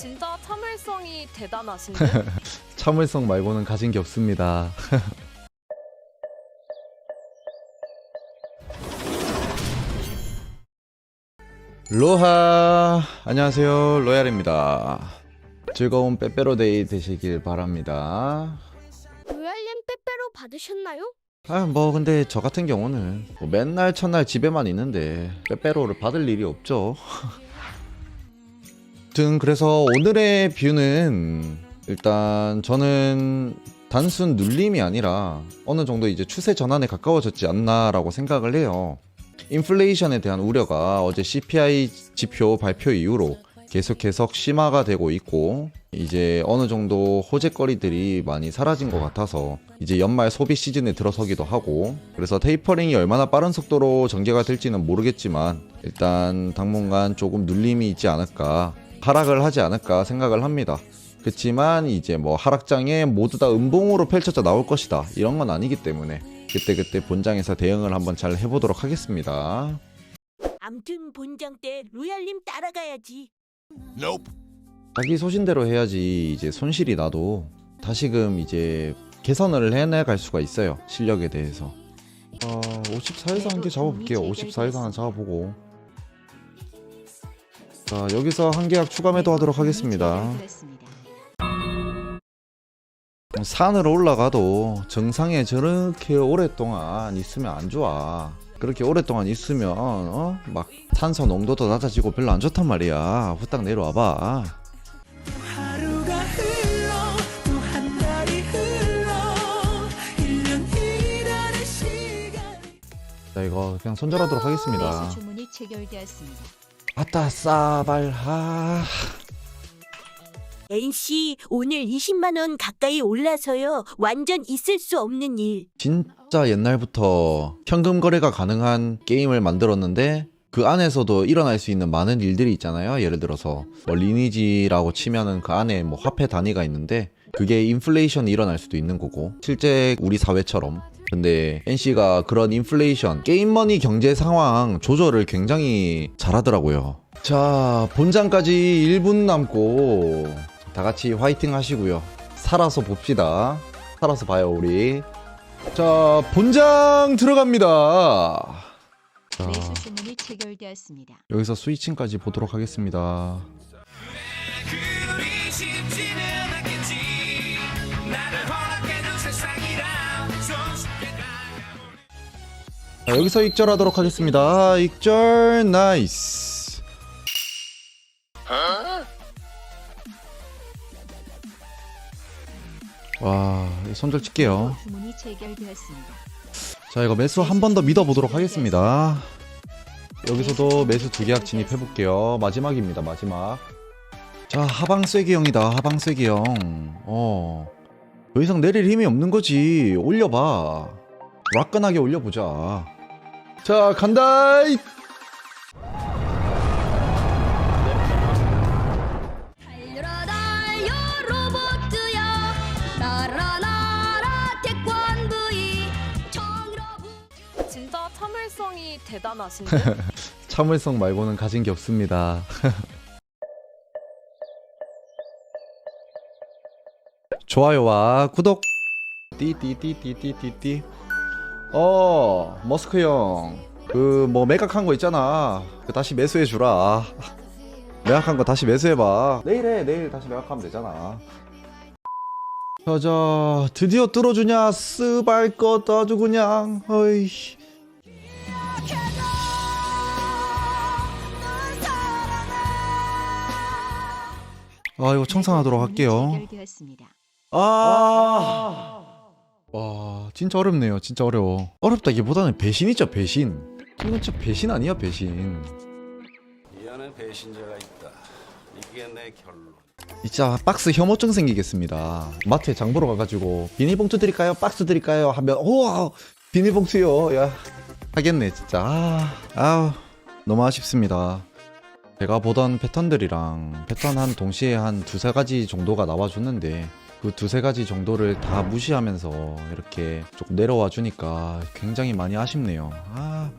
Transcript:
진짜 참을성이 대단하신데? 참을성 말고는 가진 게 없습니다. 로하 안녕하세요 로얄입니다. 즐거운 빼빼로데이 되시길 바랍니다. 로얄님 빼빼로 받으셨나요? 아 뭐 근데 저 같은 경우는 뭐 맨날 첫날 집에만 있는데 빼빼로를 받을 일이 없죠. 등 그래서 오늘의 뷰는 일단 저는 단순 눌림이 아니라 어느 정도 이제 추세 전환에 가까워졌지 않나라고 생각을 해요. 인플레이션에 대한 우려가 어제 CPI 지표 발표 이후로 계속해서 심화가 되고 있고 이제 어느 정도 호재거리들이 많이 사라진 것 같아서 이제 연말 소비 시즌에 들어서기도 하고 그래서 테이퍼링이 얼마나 빠른 속도로 전개가 될지는 모르겠지만 일단 당분간 조금 눌림이 있지 않을까 하락을 하지 않을까 생각을 합니다. 그렇지만 이제 뭐 하락장에 모두 다 음봉으로 펼쳐져 나올 것이다 이런 건 아니기 때문에 그때 그때 본장에서 대응을 한번 잘 해보도록 하겠습니다. 암튼 본장 때 로얄님 따라가야지. 자기 소신대로 해야지 이제 손실이 나도 다시금 이제 개선을 해나갈 수가 있어요 실력에 대해서 어, 54에서 한 개 잡아볼게요 54에서 하나 잡아보고 자 여기서 한 계약 추가 매도 하도록 하겠습니다. 산으로 올라가도 정상에 저렇게 오랫동안 있으면 안 좋아. 그렇게 오랫동안 있으면 어? 막 탄소 농도도 낮아지고 별로 안 좋단 말이야. 후딱 내려와봐. 하루가 흘러 또한 달이 흘러 1년이라는 시간 자 이거 그냥 손절하도록 하겠습니다 아따 싸발하 NC 오늘 20만 원 가까이 올라서요. 완전 있을 수 없는 일. 진짜 옛날부터 현금 거래가 가능한 게임을 만들었는데 그 안에서도 일어날 수 있는 많은 일들이 있잖아요 예를 들어서 뭐 리니지라고 치면은 그 안에 뭐 화폐 단위가 있는데 그게 인플레이션이 일어날 수도 있는 거고 실제 우리 사회처럼 근데 NC가 그런 인플레이션 게임머니 경제 상황 조절을 굉장히 잘하더라고요. 자 본장까지 1분 남고 다 같이 화이팅 하시고요. 살아서 봅시다. 살아서 봐요 우리. 자 본장 들어갑니다. 자 매수 주문이 체결되었습니다. 여기서 스위칭까지 보도록 하겠습니다. 그리 쉽지는 않겠지. 나를 허락해준 세상이라 자, 여기서 익절하도록 하겠습니다. 익절 나이스. 와 손절 칠게요. 자 이거 매수 한 번 더 믿어보도록 하겠습니다. 여기서도 매수 두 계약 진입해 볼게요. 마지막입니다 마지막. 자 하방 쐐기형이다 하방 쐐기형. 어 더 이상 내릴 힘이 없는 거지. 올려봐. 락끈하게 올려보자. 자 간다. 이 달려라 달려 로봇야 날아 날아 태권브이. 정러부 진짜 참을성이 대단하신데? 참을성 말고는 가진 게 없습니다 좋아요와 구독 띠띠띠띠띠띠띠 어 머스크 형그 뭐 매각한 거 있잖아 그 다시 매수해 주라 매각한 거 다시 매수해봐 내일 해 내일 다시 매각하면 되잖아 자자 드디어 뚫어주냐 쓰발 것 아주 그냥 어이 아 이거 청산하도록 할게요. 아. 와, 진짜 어렵네요. 진짜 어려워. 어렵다기보다는 배신이죠, 배신. 이건 진짜 배신 아니야, 배신. 이 안에 배신자가 있다. 이게 내 결론. 진짜 박스 혐오증 생기겠습니다. 마트에 장 보러 가가지고 비닐봉투 드릴까요? 박스 드릴까요? 하면 우와 비닐봉투요. 야 하겠네 진짜. 아, 아우 너무 아쉽습니다. 제가 보던 패턴들이랑 패턴 한 동시에 한 두세 가지 정도가 나와주는데 그 두세 가지 정도를 다 무시하면서 이렇게 조금 내려와 주니까 굉장히 많이 아쉽네요. 아